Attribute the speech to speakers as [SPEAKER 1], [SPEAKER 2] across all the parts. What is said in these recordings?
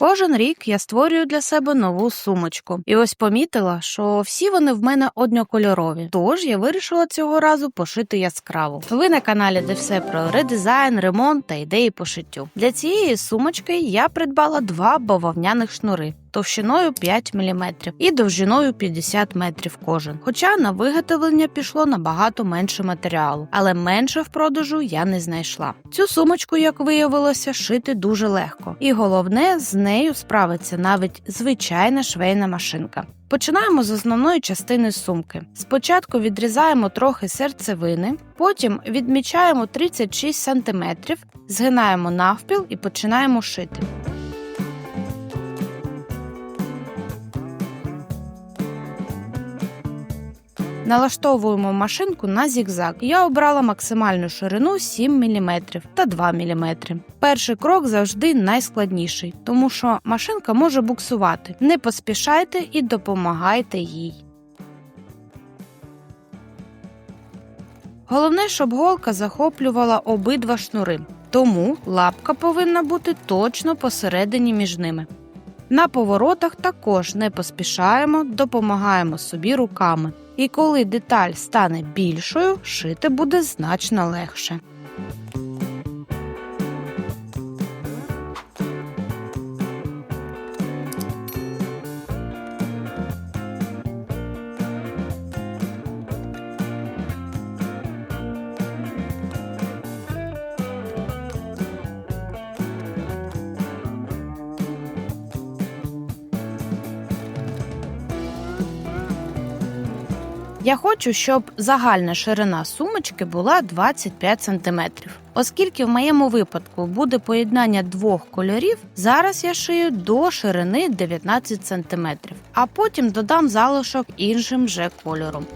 [SPEAKER 1] Кожен рік я створюю для себе нову сумочку, і ось помітила, що всі вони в мене однокольорові. Тож я вирішила цього разу пошити яскраву. Ви на каналі, де все про редизайн, ремонт та ідеї по шиттю. Для цієї сумочки я придбала два бавовняних шнури. Товщиною 5 мм і довжиною 50 метрів кожен. Хоча на виготовлення пішло набагато менше матеріалу, але менше в продажу я не знайшла. Цю сумочку, як виявилося, шити дуже легко, і головне, з нею справиться навіть звичайна швейна машинка. Починаємо з основної частини сумки. Спочатку відрізаємо трохи серцевини, потім відмічаємо 36 см, згинаємо навпіл і починаємо шити. Налаштовуємо машинку на зігзаг. Я обрала максимальну ширину 7 мм та 2 мм. Перший крок завжди найскладніший, тому що машинка може буксувати. Не поспішайте і допомагайте їй. Головне, щоб голка захоплювала обидва шнури, тому лапка повинна бути точно посередині між ними. На поворотах також не поспішаємо, допомагаємо собі руками. І коли деталь стане більшою, шити буде значно легше. Я хочу, щоб загальна ширина сумочки була 25 см. Оскільки в моєму випадку буде поєднання двох кольорів, зараз я шию до ширини 19 см, а потім додам залишок іншим же кольором.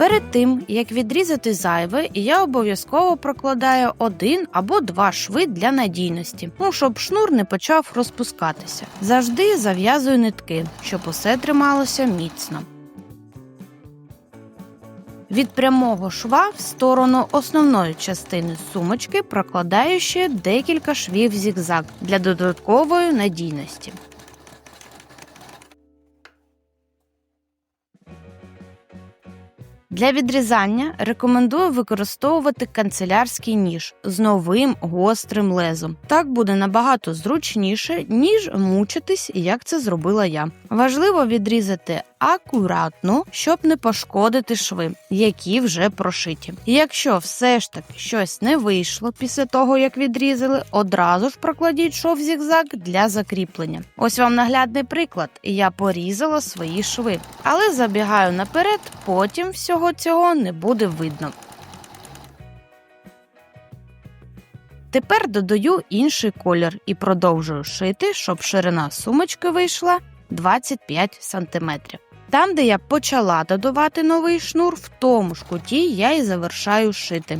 [SPEAKER 1] Перед тим, як відрізати зайве, я обов'язково прокладаю один або два шви для надійності, ну щоб шнур не почав розпускатися. Завжди зав'язую нитки, щоб усе трималося міцно. Від прямого шва в сторону основної частини сумочки прокладаю ще декілька швів зігзаг для додаткової надійності. Для відрізання рекомендую використовувати канцелярський ніж з новим гострим лезом. Так буде набагато зручніше, ніж мучитись, як це зробила я. Важливо відрізати акуратно, щоб не пошкодити шви, які вже прошиті. Якщо все ж таки щось не вийшло після того, як відрізали, одразу ж прокладіть шов зігзаг для закріплення. Ось вам наглядний приклад. Я порізала свої шви, але забігаю наперед, потім всього цього не буде видно. Тепер додаю інший колір і продовжую шити, щоб ширина сумочки вийшла 25 см. Там, де я почала додавати новий шнур, в тому ж куті я і завершаю шити.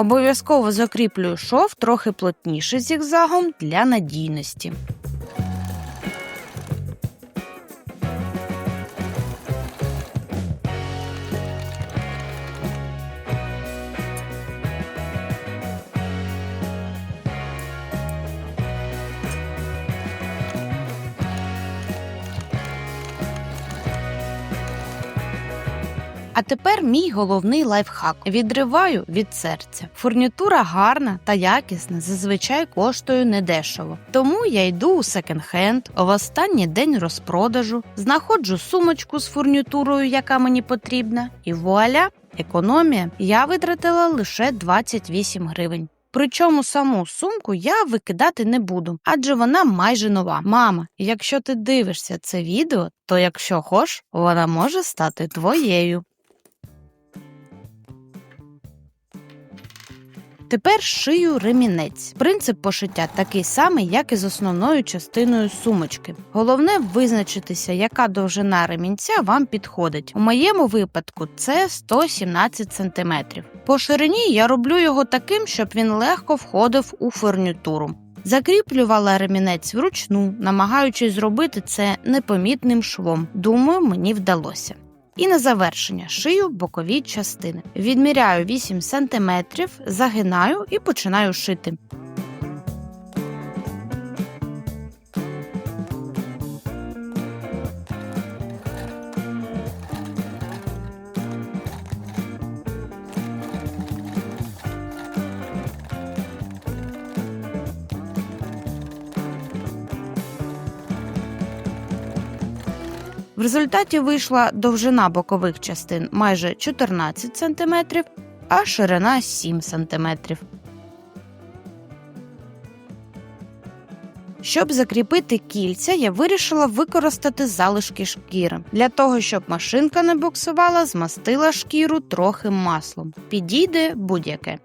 [SPEAKER 1] Обов'язково закріплюю шов трохи плотніше зігзагом для надійності. А тепер мій головний лайфхак. Відриваю від серця. Фурнітура гарна та якісна, зазвичай коштує недешево. Тому я йду у секонд-хенд в останній день розпродажу, знаходжу сумочку з фурнітурою, яка мені потрібна, і вуаля, економія. Я витратила лише 28 гривень. Причому саму сумку я викидати не буду, адже вона майже нова. Мама, якщо ти дивишся це відео, то якщо хош, вона може стати твоєю. Тепер шию ремінець. Принцип пошиття такий самий, як і з основною частиною сумочки. Головне визначитися, яка довжина ремінця вам підходить. У моєму випадку це 117 см. По ширині я роблю його таким, щоб він легко входив у фурнітуру. Закріплювала ремінець вручну, намагаючись зробити це непомітним швом. Думаю, мені вдалося. І на завершення шию бокові частини. Відміряю 8 см, загинаю і починаю шити. В результаті вийшла довжина бокових частин майже 14 см, а ширина 7 см. Щоб закріпити кільця, я вирішила використати залишки шкіри. Для того, щоб машинка не буксувала, змастила шкіру трохи маслом. Підійде будь-яке.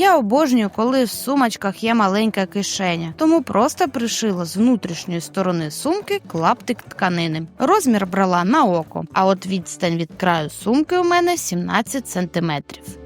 [SPEAKER 1] Я обожнюю, коли в сумочках є маленька кишеня, тому просто пришила з внутрішньої сторони сумки клаптик тканини. Розмір брала на око, а от відстань від краю сумки у мене 17 сантиметрів.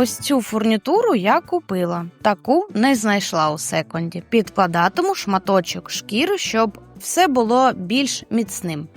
[SPEAKER 1] Ось цю фурнітуру я купила. Таку не знайшла у секонді. Підкладатиму шматочок шкіри, щоб все було більш міцним.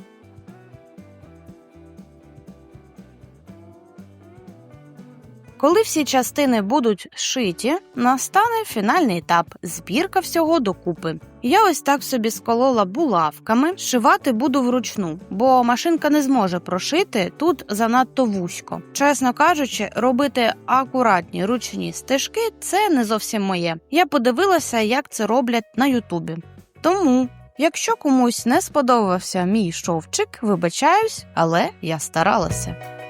[SPEAKER 1] Коли всі частини будуть шиті, настане фінальний етап збірка всього докупи. Я ось так собі сколола булавками, шивати буду вручну, бо машинка не зможе прошити тут занадто вузько. Чесно кажучи, робити акуратні ручні стежки це не зовсім моє. Я подивилася, як це роблять на Ютубі. Тому. Якщо комусь не сподобався мій шовчик, вибачаюсь, але я старалася.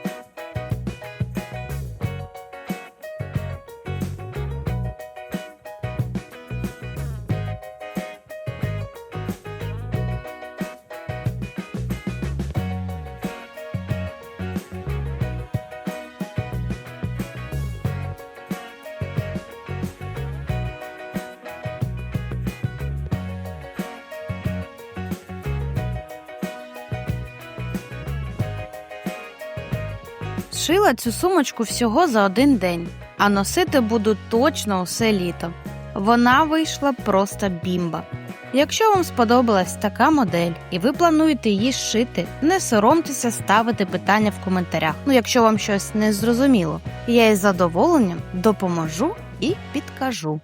[SPEAKER 1] Шила цю сумочку всього за один день, а носити буду точно усе літо. Вона вийшла просто бімба. Якщо вам сподобалась така модель і ви плануєте її шити, не соромтеся ставити питання в коментарях. Ну, якщо вам щось не зрозуміло, я із задоволенням допоможу і підкажу.